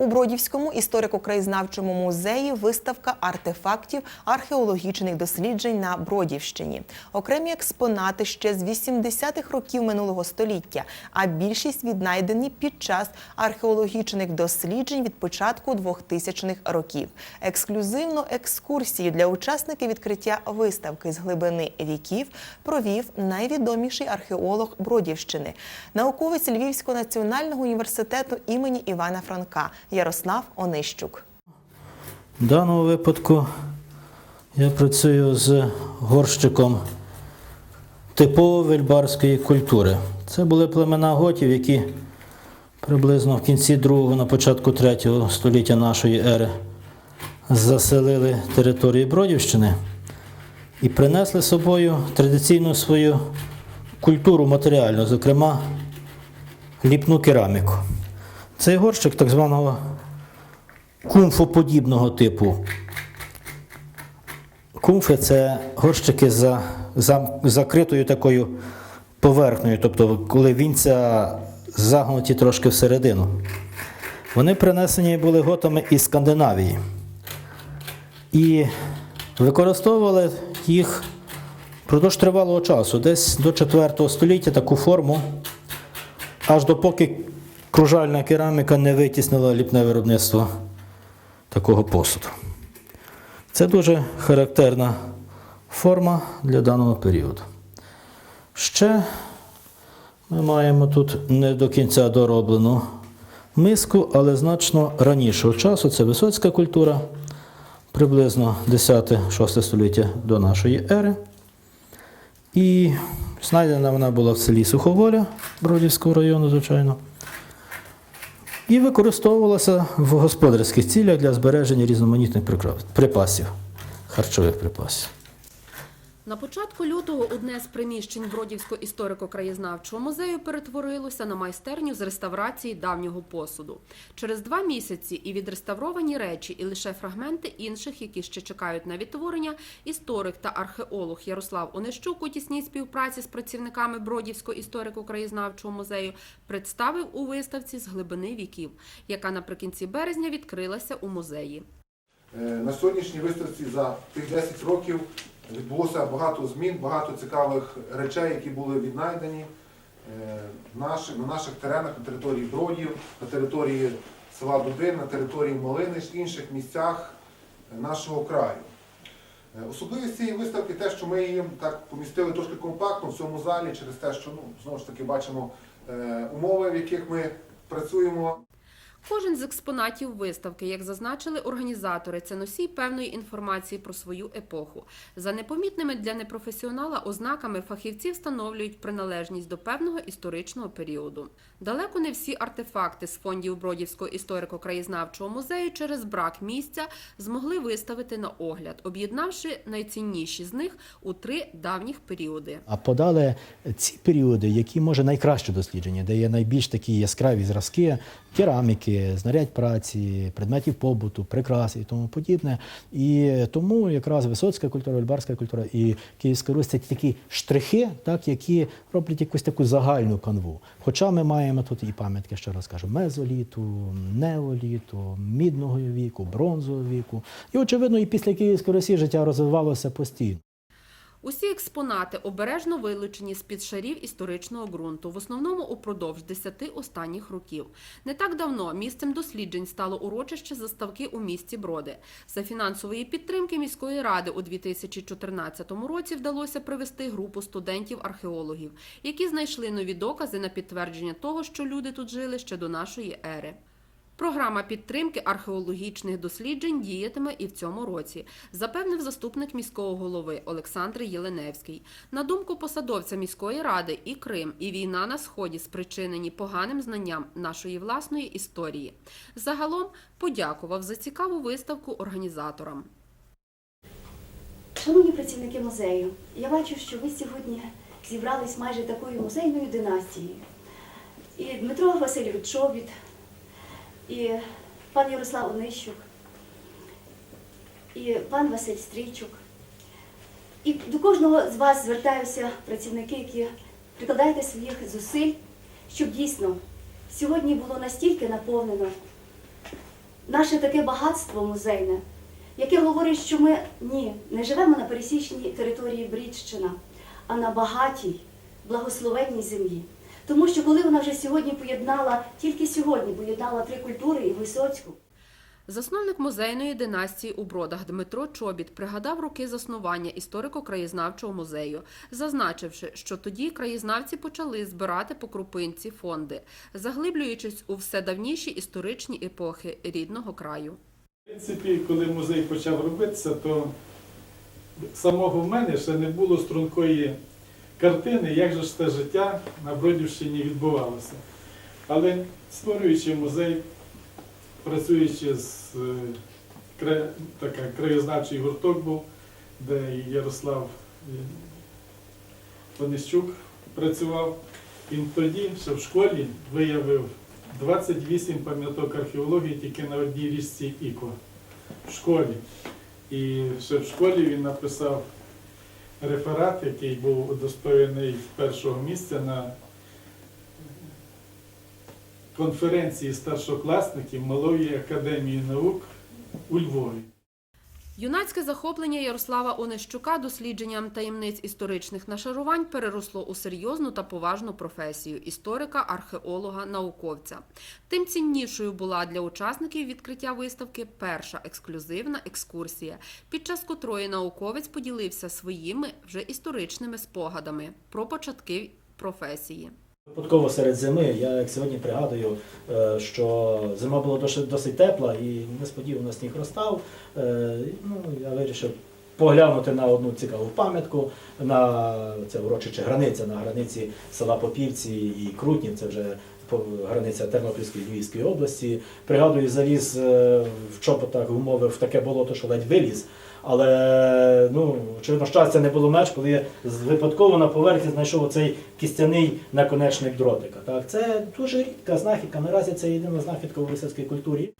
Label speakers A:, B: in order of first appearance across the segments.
A: У Бродівському історико-краєзнавчому музеї виставка артефактів археологічних досліджень на Бродівщині. Окремі експонати ще з 80-х років минулого століття, а більшість віднайдені під час археологічних досліджень від початку 2000-х років. Ексклюзивну екскурсію для учасників відкриття виставки з глибини віків провів найвідоміший археолог Бродівщини, науковець Львівського національного університету імені Івана Франка Ярослав Онищук.
B: В даному випадку я працюю з горщиком типово вельбарської культури. Це були племена готів, які приблизно в кінці другого, на початку третього століття нашої ери заселили території Бродівщини і принесли з собою традиційну свою культуру матеріальну, зокрема ліпну кераміку. Цей горщик так званого кумфоподібного типу. Кумфи це горщики за, за закритою такою поверхнею, тобто коли вінця загнуті трошки всередину. Вони принесені були готами із Скандинавії. І використовували їх впродовж тривалого часу, десь до 4 століття таку форму, аж допоки кружальна кераміка не витіснила ліпне виробництво такого посуду. Це дуже характерна форма для даного періоду. Ще ми маємо тут не до кінця дороблену миску, але значно ранішого часу. Це висоцька культура, приблизно 10-6 століття до нашої ери. І знайдена вона була в селі Суховоля Бродівського району, звичайно. І використовувалася в господарських цілях для збереження різноманітних припасів, харчових припасів.
C: На початку лютого одне з приміщень Бродівського історико-краєзнавчого музею перетворилося на майстерню з реставрації давнього посуду. Через два місяці і відреставровані речі, і лише фрагменти інших, які ще чекають на відтворення, історик та археолог Ярослав Онищук у тісній співпраці з працівниками Бродівського історико-краєзнавчого музею представив у виставці з глибини віків, яка наприкінці березня відкрилася у музеї.
D: Е, На сьогоднішній виставці за тих 10 років відбулося багато змін, багато цікавих речей, які були віднайдені е, на наших теренах, на території Бродів, на території села Дубин, на території Малини, інших місцях е, нашого краю. Е, Особливість цієї виставки те, що ми її так помістили трошки компактно в цьому залі, через те, що ну, знову ж таки бачимо умови, в яких ми працюємо.
C: Кожен з експонатів виставки, як зазначили організатори, це носій певної інформації про свою епоху. За непомітними для непрофесіонала ознаками фахівці встановлюють приналежність до певного історичного періоду. Далеко не всі артефакти з фондів Бродівського історико-краєзнавчого музею через брак місця змогли виставити на огляд, об'єднавши найцінніші з них у три давніх періоди.
E: А подали ці періоди, які може найкраще дослідження, де є найбільш такі яскраві зразки кераміки, знарядь праці, предметів побуту, прикрас і тому подібне. І тому якраз висоцька культура, вельбарська культура і Київська Русь це такі штрихи, так, які роблять якусь таку загальну канву. Хоча ми маємо тут і пам'ятки, ще раз кажу, мезоліту, неоліту, мідного віку, бронзового віку. І очевидно, і після Київської Росії життя розвивалося постійно.
C: Усі експонати обережно вилучені з-під шарів історичного ґрунту, в основному упродовж десяти останніх років. Не так давно місцем досліджень стало урочище заставки у місті Броди. За фінансової підтримки міської ради у 2014 році вдалося привести групу студентів-археологів, які знайшли нові докази на підтвердження того, що люди тут жили ще до нашої ери. Програма підтримки археологічних досліджень діятиме і в цьому році, запевнив заступник міського голови Олександр Єленевський. На думку посадовця міської ради, і Крим, і війна на сході спричинені поганим знанням нашої власної історії. Загалом подякував за цікаву виставку організаторам.
F: Шановні працівники музею, я бачу, що ви сьогодні зібрались майже такою музейною династією. І Дмитро Васильович Чобіт, і пан Ярослав Онищук, і пан Василь Стрійчук. І до кожного з вас звертаюся працівники, які прикладаєте своїх зусиль, щоб дійсно сьогодні було настільки наповнено наше таке багатство музейне, яке говорить, що ми ні, не живемо на пересічній території Брідщина, а на багатій, благословенній землі. Тому що коли вона вже сьогодні поєднала, тільки сьогодні поєднала три культури і Висоцьку,
C: Засновник музейної династії у Бродах Дмитро Чобіт пригадав роки заснування історико-краєзнавчого музею, зазначивши, що тоді краєзнавці почали збирати по крупинці фонди, заглиблюючись у все давніші історичні епохи рідного краю.
G: В принципі, коли музей почав робитися, то самого в мене ще не було стрункої картини, як же ж це життя на Бродівщині відбувалося. Але створюючи музей, працюючи з е, така, краєзнавчий гурток був, де Ярослав е, Онищук працював, він тоді ще в школі виявив 28 пам'яток археології тільки на одній річці Іко в школі. І ще в школі він написав реферат, який був удостоєний першого місця на конференції старшокласників Малої академії наук у Львові.
C: Юнацьке захоплення Ярослава Онищука дослідженням таємниць історичних нашарувань переросло у серйозну та поважну професію історика, археолога, науковця. Тим ціннішою була для учасників відкриття виставки перша ексклюзивна екскурсія, під час котрої науковець поділився своїми вже історичними спогадами про початки професії.
B: Випадково серед зими, я як сьогодні пригадую, е, що зима була досить, тепла і несподівано сніг розстав. Е, Ну, я вирішив поглянути на одну цікаву пам'ятку, на це урочиче границя на границі села Попівці і Крутнів, це вже границя Тернопільської Львівської області. Пригадую, заліз е, в чоботах гумових в таке болото, що ледь виліз. Але ну, очевидно, щастя не було меж, коли я випадково на поверхні знайшов оцей кістяний наконечник дротика. Так, це дуже рідка знахідка. Наразі це єдина знахідка у висоцькій культурі.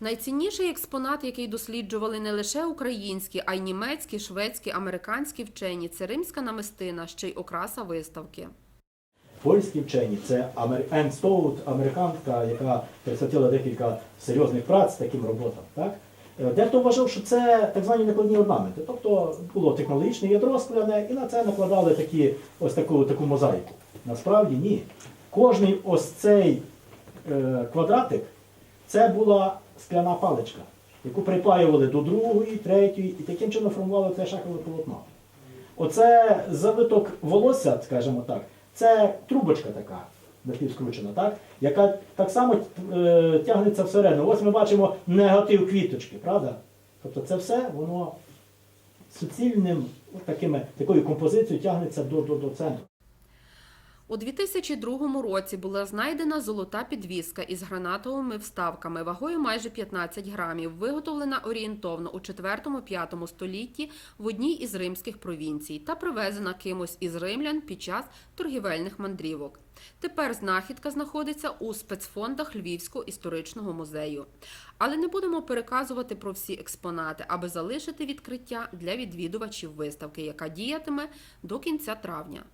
C: Найцінніший експонат, який досліджували не лише українські, а й німецькі, шведські, американські вчені, це римська намистина, ще й окраса виставки.
B: Польські вчені це. Енн Стоут, американка, яка присвятила декілька серйозних праць таким роботам. Так? Е, Дехто вважав, що це так звані накладні орнаменти. Тобто було технологічне ядро скляне, і на це накладали такі, ось таку, таку мозаїку. Насправді ні. Кожний ось цей е, квадратик це була скляна паличка, яку припаювали до другої, третьої, і таким чином формували це шахове полотно. Оце завиток волосся, скажімо так, це трубочка така напівскручена, так? яка так само е, тягнеться всередину. Ось ми бачимо негатив квіточки, правда? Тобто це все воно суцільним такими, такою композицією тягнеться до, до, до центру.
C: У 2002 році була знайдена золота підвіска із гранатовими вставками вагою майже 15 грамів, виготовлена орієнтовно у 4-5 столітті в одній із римських провінцій та привезена кимось із римлян під час торгівельних мандрівок. Тепер знахідка знаходиться у спецфондах Львівського історичного музею. Але не будемо переказувати про всі експонати, аби залишити відкриття для відвідувачів виставки, яка діятиме до кінця травня.